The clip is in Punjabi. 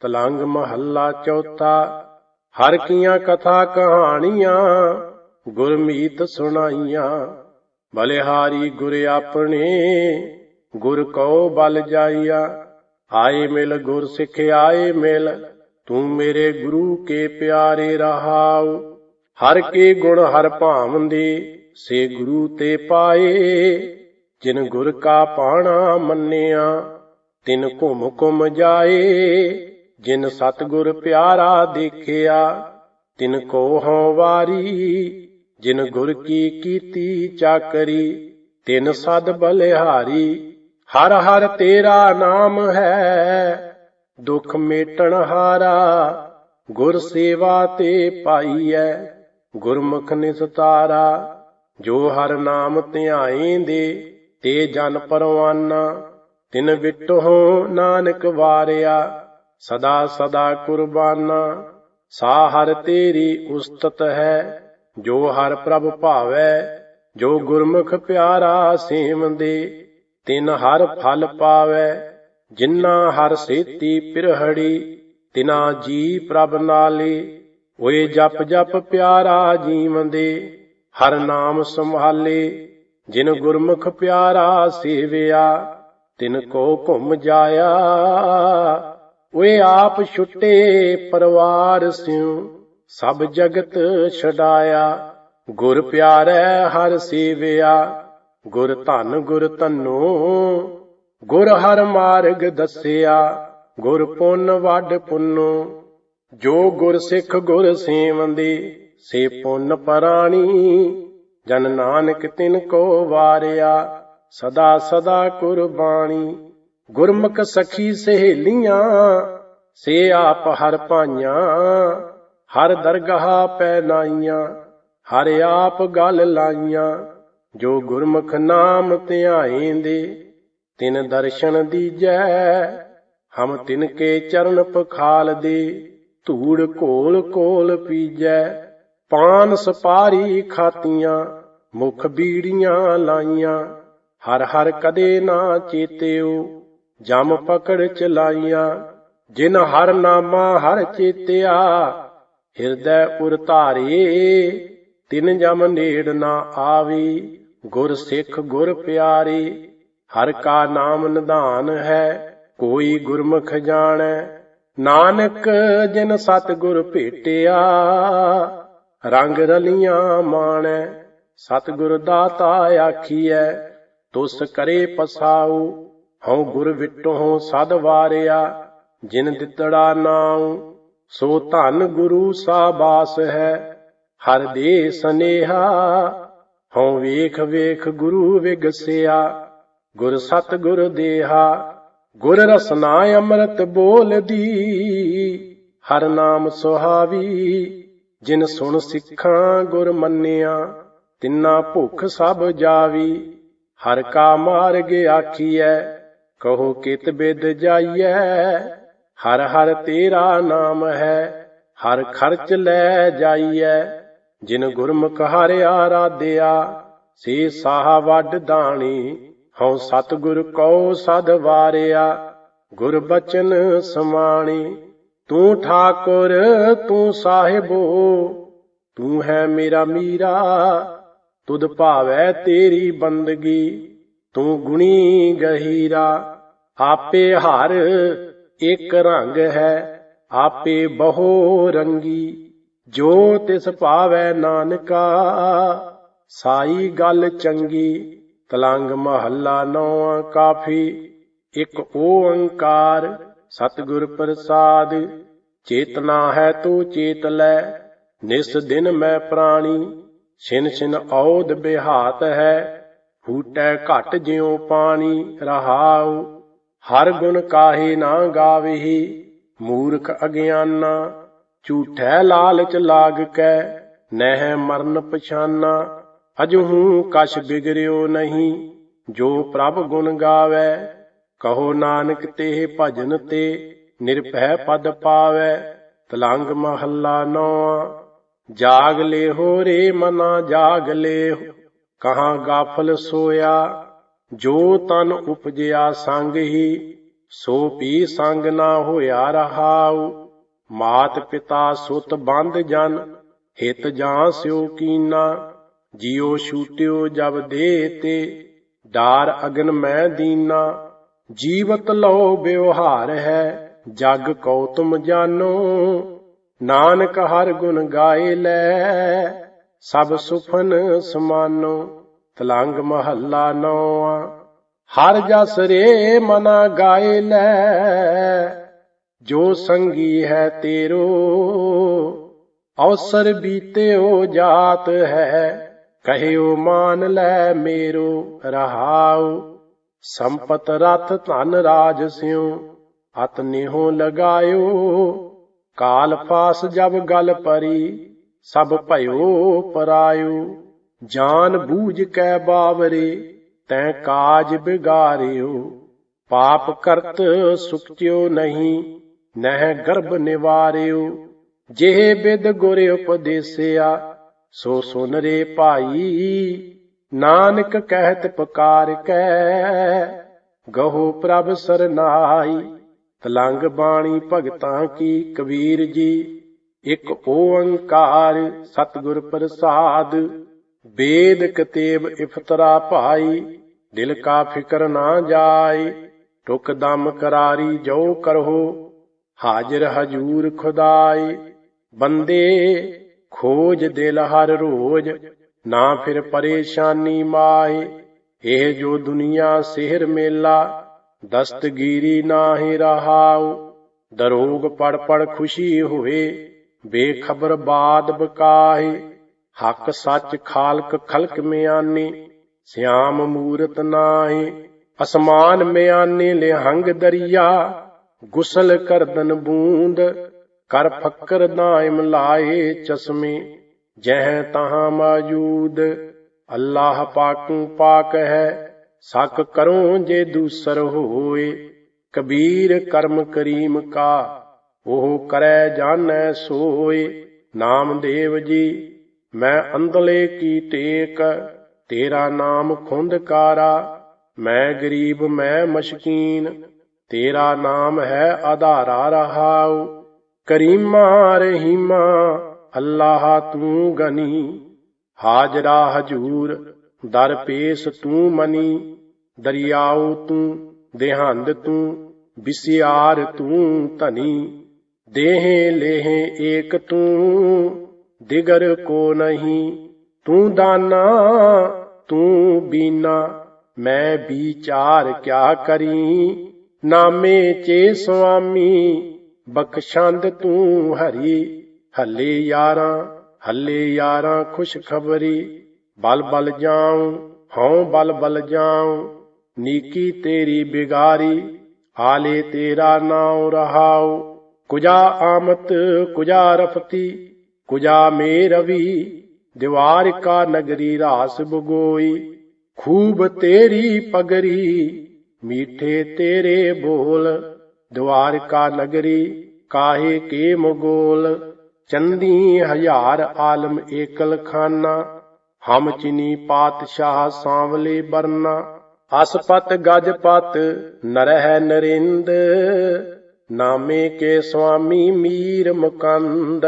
ਤਲੰਗ ਮਹੱਲਾ ਚੌਥਾ, ਹਰ ਕੀਆਂ ਕਥਾ ਕਹਾਣੀਆਂ, ਗੁਰਮੀਤ ਸੁਣਾਈਆਂ। ਬਲਿਹਾਰੀ ਗੁਰ ਆਪਣੇ, ਗੁਰ ਕਉ ਬਲ ਜਾਈਆ ਆਏ ਮਿਲ ਗੁਰ ਸਿੱਖ ਆਏ ਮਿਲ, ਤੂੰ ਮੇਰੇ ਗੁਰੂ ਕੇ ਪਿਆਰੇ ਰਹਾਉ। ਹਰ ਕੇ ਗੁਣ ਹਰ ਭਾਵੰਦੇ, ਸੇ ਗੁਰੂ ਤੇ ਪਾਏ। ਜਿਨ ਗੁਰ ਕਾ ਪਾਣਾ ਮੰਨਿਆ, ਤਿਨ ਘੁਮ ਘੁਮ ਜਾਏ। ਜਿਨ ਸਤਗੁਰ ਪਿਆਰਾ ਦੇਖਿਆ, ਤਿਨ ਕੋ ਹਉ ਵਾਰੀ, ਜਿਨ ਗੁਰ ਕੀ ਕੀਤੀ ਚਾਕਰੀ, ਤਿਨ ਸਦ ਬਲਿਹਾਰੀ, ਹਰ ਹਰ ਤੇਰਾ ਨਾਮ ਹੈ, ਦੁਖ ਮੇਟਣ ਹਾਰਾ, ਗੁਰ ਸੇਵਾ ਤੇ ਪਾਈਐ, ਗੁਰਮੁਖ ਨਿਸਤਾਰਾ ਜੋ ਹਰ ਨਾਮ ਧਿਆਏਂਦੇ, ਤੇ ਜਨ ਪਰਵਾਨਾ, ਤਿਨ ਵਿਟੋ ਨਾਨਕ ਵਾਰਿਆ। ਸਦਾ ਸਦਾ ਕੁਰਬਾਨਾ, ਸਾ ਹਰ ਤੇਰੀ ਉਸਤਤ ਹੈ, ਜੋ ਹਰ ਪ੍ਰਭ ਭਾਵੈ, ਜੋ ਗੁਰਮੁਖ ਪਿਆਰਾ ਸੇਵੰਦੇ ਤਿਨ ਹਰ ਫਲ ਪਾਵੈ, ਜਿਨ੍ਹਾਂ ਹਰ ਸੇਤੀ ਪਿਰਹੜੀ, ਤਿਨਾ ਜੀ ਪ੍ਰਭ ਨਾਲੇ, ਓਏ ਜਪ ਜਪ ਪਿਆਰਾ ਜੀਵੰਦੇ ਹਰ ਨਾਮ ਸੰਭਾਲੇ, ਜਿਨ ਗੁਰਮੁਖ ਪਿਆਰਾ ਸੇਵਿਆ, ਤਿਨ ਕੋ ਘੁਮ ਜਾਇਆ। ਓਏ ਆਪ ਛੁੱਟੇ ਪਰਵਾਰ ਸਿਉ, ਸਭ ਜਗਤ ਛਡਾਇਆ। ਗੁਰ ਪਿਆਰੈ ਹਰ ਸੇਵਿਆ, ਗੁਰ ਧਨ ਗੁਰ ਧੰਨੋ। ਗੁਰ ਹਰ ਮਾਰਗ ਦੱਸਿਆ, ਗੁਰ ਪੁੰਨ ਵੱਡ ਪੁੰਨੋ। ਜੋ ਗੁਰ ਸਿੱਖ ਗੁਰ ਸੇਵੰਦੇ ਸੇ ਪੁੰਨ ਪਰਾਣੀ। ਜਨ ਨਾਨਕ ਤਿਨ ਕੋ ਵਾਰਿਆ, ਸਦਾ ਸਦਾ ਕੁਰਬਾਨੀ ਗੁਰਮੁਖ ਸਖੀ ਸਹੇਲੀਆਂ, ਸੇ ਆਪ ਹਰ ਭਾਈਆਂ ਹਰ ਦਰਗਾਹ ਪੈ ਨਾਈਆਂ, ਹਰ ਆਪ ਗੱਲ ਲਾਈਆਂ। ਜੋ ਗੁਰਮੁਖ ਨਾਮ ਧਿਆਏਂਦੇ ਤਿਨ ਦਰਸ਼ਨ ਦੀਜੈ। ਹਮ ਤਿਨ ਕੇ ਚਰਨ ਪਖਾਲ ਦੇ, ਧੂੜ ਕੋਲ ਕੋਲ ਪੀਜੈ। ਪਾਨ ਸਪਾਰੀ ਖਾਤੀਆਂ, ਮੁਖ ਬੀੜੀਆਂ ਲਾਈਆਂ। ਹਰ ਹਰ ਕਦੇ ਨਾ ਚੇਤਿਓ ਜਮ ਪਕੜ ਚਲਾਈਆਂ, ਜਿਨ ਹਰ ਨਾਮਾ ਹਰ ਚੇਤਿਆ, ਹਿਰਦੈ ਉਰ ਧਾਰੇ, ਤਿਨ ਜਮ ਨੇੜ ਨਾ ਆਵੀ, ਗੁਰ ਸਿੱਖ ਗੁਰ ਪਿਆਰੇ, ਹਰ ਕਾ ਨਾਮ ਨਿਧਾਨ ਹੈ, ਕੋਈ ਗੁਰਮੁਖ ਜਾਣੈ, ਨਾਨਕ ਜਿਨ ਸਤ ਗੁਰ ਭੇਟਿਆ, ਰੰਗ ਰਲੀਆਂ ਮਾਣੈ ਸਤ ਗੁਰ ਦਾਤਾ ਆਖੀਐ, ਤੁਸ ਕਰੇ ਪਸਾਉ ਹਉ ਗੁਰ ਵਿਟੋ ਸਦ ਵਾਰਿਆ, ਜਿਨ ਦਿੱਤੜਾ ਨਾਉ, ਸੋ ਧਨ ਗੁਰੂ ਸਾਬਾਸ ਹੈ। ਹਰ ਦੇ ਸਨੇਹਾ, ਹਉ ਵੇਖ ਵੇਖ ਗੁਰੂ ਵਿਗਸਿਆ। ਗੁਰ ਸਤ ਗੁਰ ਦੇਹਾ, ਗੁਰ ਰਸਨਾ ਅੰਮ੍ਰਿਤ ਬੋਲਦੀ ਹਰ ਨਾਮ ਸੁਹਾਵੀ, ਜਿਨ ਸੁਣ ਸਿੱਖਾਂ ਗੁਰ ਮੰਨਿਆ, ਤਿੰਨਾ ਭੁੱਖ ਸਭ ਜਾਵੀ। ਹਰ ਕਾ ਮਾਰਗ ਆਖੀਐ ਕਹੋ ਕਿਤ ਬਿਦ ਜਾਈਐ? ਹਰ ਹਰ ਤੇਰਾ ਨਾਮ ਹੈ, ਹਰ ਖਰਚ ਲੈ ਜਾਈਐ। ਜਿਨ ਗੁਰਮੁਖ ਹਰਿ ਆਰਾਧਿਆ, ਸੇ ਸਾਹ ਵੱਡ ਦਾਣੀ, ਹਉ ਸਤਿਗੁਰ ਕਉ ਸਦ ਵਾਰਿਆ। ਗੁਰ ਬਚਨ ਸਮਾਣੀ, ਤੂੰ ਠਾਕੁਰ, ਤੂੰ ਸਾਹਿਬੋ। ਤੂੰ ਹੈ ਮੇਰਾ ਮੀਰਾ, ਤੁਧ ਭਾਵੈ ਤੇਰੀ ਬੰਦਗੀ। ਤੂੰ ਗੁਣੀ ਗਹੀਰਾ, ਆਪੇ ਹਰ ਇੱਕ ਰੰਗ ਹੈ, ਆਪੇ ਬਹੁ ਰੰਗੀ, ਜੋ ਤਿਸ ਭਾਵੈ ਨਾਨਕਾ, ਸਾਈ ਗੱਲ ਚੰਗੀ, ਤਲੰਗ ਮਹੱਲਾ ਨੌਵਾਂ ਕਾਫੀ, ਇੱਕ ਓੰਕਾਰ ਸਤਿਗੁਰ ਪ੍ਰਸਾਦ, ਚੇਤਨਾ ਹੈ ਤੂੰ ਚੇਤ ਲੈ, ਨਿਸ ਦਿਨ ਮੈਂ ਪ੍ਰਾਣੀ ਛਿਨ ਛਿਨ ਔਦ ਬਿਹਾਤ ਹੈ ਫੂਟੈ ਘਟ ਜਿਉ ਪਾਣੀ ਰਹਾਉ, ਹਰ ਗੁਣ ਕਾਹੇ ਨਾ ਗਾਵਹੀ, ਮੂਰਖ ਅਗਿਆਨਾ, ਝੂਠੈ ਲਾਲਚ ਲਾਗ ਕੈ ਨਹਿ ਮਰਨ ਪਛਾਨਾ, ਅਜਹੂ ਕਛ ਬਿਗਰਿਓ ਨਹੀਂ, ਜੋ ਪ੍ਰਭ ਗੁਣ ਗਾਵੇ, ਕਹੋ ਨਾਨਕ ਤੇ ਭਜਨ ਤੇ ਨਿਰਭੈ ਪਦ ਪਾਵੇ, ਤਲੰਗ ਮਹੱਲਾ ਨੌਵਾਂ, ਜਾਗ ਲਿਹੋ ਰੇ ਮਨਾ ਜਾਗ ਲਿਹੋ। ਕਹਾਂ ਗਾਫਲ ਸੋਇਆ, ਜੋ ਤਨ ਉਪਜਿਆ ਸੰਗ ਹੀ, ਸੋ ਪੀ ਸੰਗ ਨਾ ਹੋਇਆ ਰਹਾਉ। ਮਾਤ ਪਿਤਾ ਸੁਤ ਬੰਦ ਜਨ, ਹਿਤ ਜਾਂ ਸਿਓ ਕੀਨਾ, ਜਿਉ ਛੂਟਿਓ ਜਬ ਦੇ ਤੇ ਡਾਰ ਅਗਨ ਮੈਂ ਦੀਨਾ। ਜੀਵਤ ਲਓ ਬਿਵਹਾਰ ਹੈ, ਜਗ ਕਉ ਤੁਮ ਜਾਨੋ। ਨਾਨਕ ਹਰ ਗੁਣ ਗਾਏ ਲੈ ਸਭ ਸੁਫਨ ਸਮਾਨੋ, ਤਲੰਗ ਮਹੱਲਾ ਨੌਆ ਹਰ ਜਸ ਰੇ ਮਨਾ ਗਾਏ ਲੈ, ਜੋ ਸੰਗੀ ਹੈ ਤੇਰੋ, ਅਵਸਰ ਬੀਤਿਓ ਜਾਤ ਹੈ, ਕਹਿਓ ਮਾਨ ਲੈ ਮੇਰੋ, ਰਹਾਉ। ਸੰਪਤ ਰਥ ਧਨ ਰਾਜ ਸਿਉ, ਅਤ ਨਿਹੋ ਲਗਾਇਓ। ਕਾਲ ਫਾਸ ਜਬ ਗਲ ਪਰੀ ਸਭ ਭਇਓ ਪਰਾਇਓ, ਜਾਨ ਬੂਝ ਕੈ ਬਾਵਰੇ, ਤੈ ਕਾਜ ਬਿਗਾਰਿਓ। ਪਾਪ ਕਰਤ ਸੁਖਤਿਓ ਨਹੀਂ, ਨਹਿ ਗਰਭ ਨਿਵਾਰਿਓ। ਜਿਹ ਬਿਦ ਗੁਰ ਉਪਦੇਸਿਆ, ਸੋ ਸੁਨ ਰੇ ਭਾਈ, ਨਾਨਕ ਕਹਿਤ ਪਕਾਰ ਕੈ। ਗਹੋ ਪ੍ਰਭ ਸਰਨਾਈ ਤਲੰਗ ਬਾਣੀ ਭਗਤਾਂ ਕੀ ਕਬੀਰ ਜੀ। ਇੱਕ ਓੰਕਾਰ ਸਤਿਗੁਰ ਪ੍ਰਸਾਦ ਵੇਦ ਕਤੇਬ ਇਫਤਰਾ ਭਾਈ, ਦਿਲ ਕਾ ਫਿਕਰ ਨਾ ਜਾਏ, ਟੁਕ ਦਮ ਕਰਾਰੀ ਜੋ ਕਰੋ ਹਾਜ਼ਰ ਹਜੂਰ ਖੁਦਾਈ ਬੰਦੇ, ਖੋਜ ਦਿਲ ਹਰ ਰੋਜ, ਨਾ ਫਿਰ ਪਰੇਸ਼ਾਨੀ ਮਾਏ। ਇਹ ਜੋ ਦੁਨੀਆ ਸਿਹਰ ਮੇਲਾ, ਦਸਤਗੀਰੀ ਨਾਹੀ ਰਹਾਉ, ਦਰੋਗ ਪੜ ਪੜ ਖੁਸ਼ੀ ਹੋਏ ਬੇਖਬਰ ਬਾਦ ਬਕਾਹੇ, ਹੱਕ ਸੱਚ ਖਾਲਕ ਖਲਕ ਮਿਆਨੇ, ਸਿਆਮ ਮੂਰਤ ਨਾਹੀ, ਅਸਮਾਨ ਮਿਆਨੇ ਲਿਹੰਗ ਦਰਿਆ, ਗੁਸਲ ਕਰਦਨ ਬੂੰਦ, ਕਰ ਫੱਕਰ ਨਾਇਮ ਲਾਏ ਚਸ਼ਮੇ, ਜਹ ਤਹਾਂ ਮੌਜੂਦ, ਅੱਲਾਹ ਪਾਕੂ ਪਾਕ ਹੈ, ਸਕ ਕਰੋ ਜੇ ਦੂਸਰ ਹੋਏ, ਕਬੀਰ ਕਰਮ ਕਰੀਮ ਕਾ। ਉਹ ਕਰੈ ਜਾਣੈ ਸੋਏ ਨਾਮਦੇਵ ਜੀ, ਮੈਂ ਅੰਦਲੇ ਕੀ ਟੇਕ, ਤੇਰਾ ਨਾਮ ਖੁੰਦਕਾਰਾ ਮੈਂ ਗਰੀਬ, ਮੈਂ ਮਸ਼ਕੀਨ, ਤੇਰਾ ਨਾਮ ਹੈ ਆਧਾਰਾ ਰਹਾਉ, ਕਰੀਮਾ ਰਹੀਮਾ, ਅੱਲਾਹ ਤੂੰ ਗਨੀ, ਹਾਜਰਾ ਹਜੂਰ, ਦਰ ਪੇਸ ਤੂੰ ਮਨੀ, ਦਰਿਆਉ ਤੂੰ ਦੇਹੰਦ ਤੂੰ, ਬਿਸਿਆਰ ਤੂੰ ਧਨੀ। ਦੇਹੇ ਲੇਹੇ ਏਕ ਤੂੰ, ਦਿਗਰ ਕੋ ਨਹੀਂ। ਤੂੰ ਦਾਨਾ, ਤੂੰ ਬੀਨਾ, ਮੈਂ ਵਿਚਾਰ ਕਿਆ ਕਰੀ। ਨਾਮੇ ਚੇ ਸੁਆਮੀ, ਬਖਸ਼ੰਦ ਤੂੰ ਹਰੀ। ਹੱਲੇ ਯਾਰਾਂ ਹੱਲੇ ਯਾਰਾਂ ਖੁਸ਼ ਖਬਰੀ ਬਲ ਬਲ ਜਾਉ, ਹਉ ਬਲ ਬਲ ਜਾਉ। ਨੀਕੀ ਤੇਰੀ ਬਿਗਾਰੀ ਹਾਲੇ ਤੇਰਾ ਨਾਉ ਰਹਾਉ। ਕੁਜਾ ਆਮਤ, ਕੁਜਾ ਰਫਤੀ, ਕੁਜਾ ਮੇ ਰਵੀ, ਦੀਵਾਰ ਕਾ ਨਗਰੀ ਰਾਸ ਬਗੋਈ, ਖੂਬ ਤੇਰੀ ਪਗਰੀ, ਮੀਠੇ ਤੇਰੇ ਬੋਲ, ਦੀਵਾਰ ਕਾ ਨਗਰੀ ਕਾਹੇ ਕੇ ਮਗੋਲ, ਚੰਦੀ ਹਜ਼ਾਰ ਆਲਮ ਏਕਲ ਖਾਨਾ, ਹਮ ਚਿਨੀ ਪਾਤਸ਼ਾਹ ਸਾਂਵਲੇ ਬਰਨਾ ਅਸਪਤ ਗਜਪਤ ਨਰਹਿ ਨਰਿੰਦ ਨਾਮੇ ਕੇ ਸੁਆਮੀ ਮੀਰ ਮੁਕੰਦ